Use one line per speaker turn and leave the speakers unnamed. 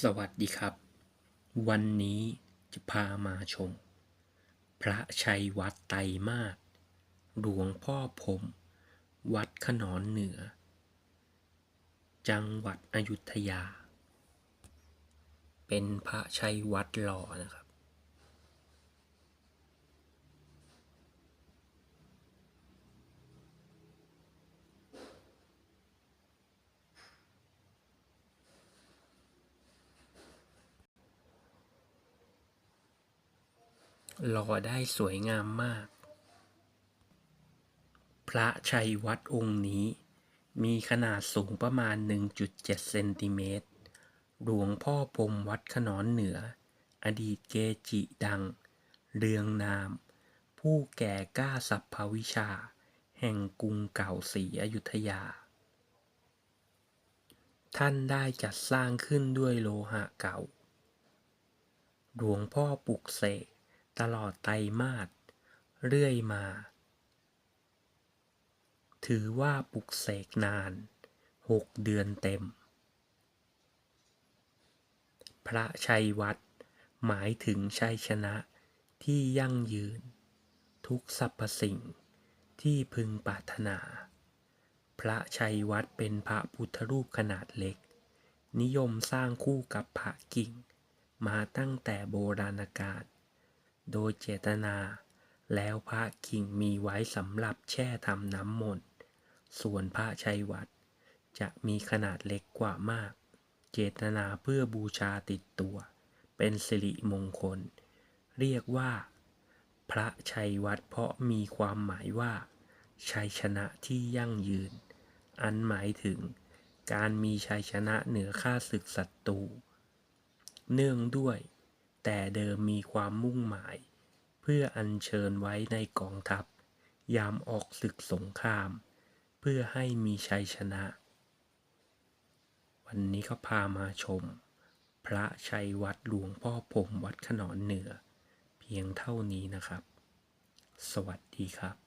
สวัสดีครับ วันนี้จะพามาชม พระชัยวัดไตรมาศหลวงพ่อผม วัดขนอนเหนือ จังหวัดอยุธยา เป็นพระชัยวัดหล่อนะครับ หล่อได้สวยงามมาก พระชัยวัดองค์นี้ มีขนาดสูงประมาณ 1.7 เซนติเมตร หลวงพ่อพรมวัดขนอนเหนือ อดีตเกจิดัง เรืองนาม ผู้แก่กล้าสัพพวิชา แห่งกรุงเก่าศรีอยุธยา ท่านได้จัดสร้างขึ้นด้วยโลหะเก่า หลวงพ่อปลุกเสก ตลอดไตรมาสเรื่อยมา ถือว่าปลุกเสกนานหกเดือนเต็ม พระชัยวัดหมายถึงชัยชนะที่ยั่งยืน ทุกสรรพสิ่งที่พึงปรารถนา พระชัยวัดเป็นพระพุทธรูปขนาดเล็ก นิยมสร้างคู่กับพระกิ่ง มาตั้งแต่โบราณกาล โดยเจตนา แล้วพระกิ่งมีไว้สำหรับแช่ทำน้ำมนต์ส่วนพระชัยวัดจะมีขนาดเล็กกว่ามาก เจตนาเพื่อบูชาติดตัว เป็นสิริมงคล เรียกว่า พระชัยวัดเพราะมีความหมายว่า ชัยชนะที่ยั่งยืน อันหมายถึง การมีชัยชนะเหนือข้าศึกศัตรู เนื่องด้วย แต่เดิมมีความมุ่งหมาย เพื่ออัญเชิญไว้ในกองทัพ ยามออกศึกสงคราม เพื่อให้มีชัยชนะ วันนี้ก็พามาชม พระชัยวัดหลวงพ่อผมวัดขนอนเหนือ เพียงเท่านี้นะครับ สวัสดีครับ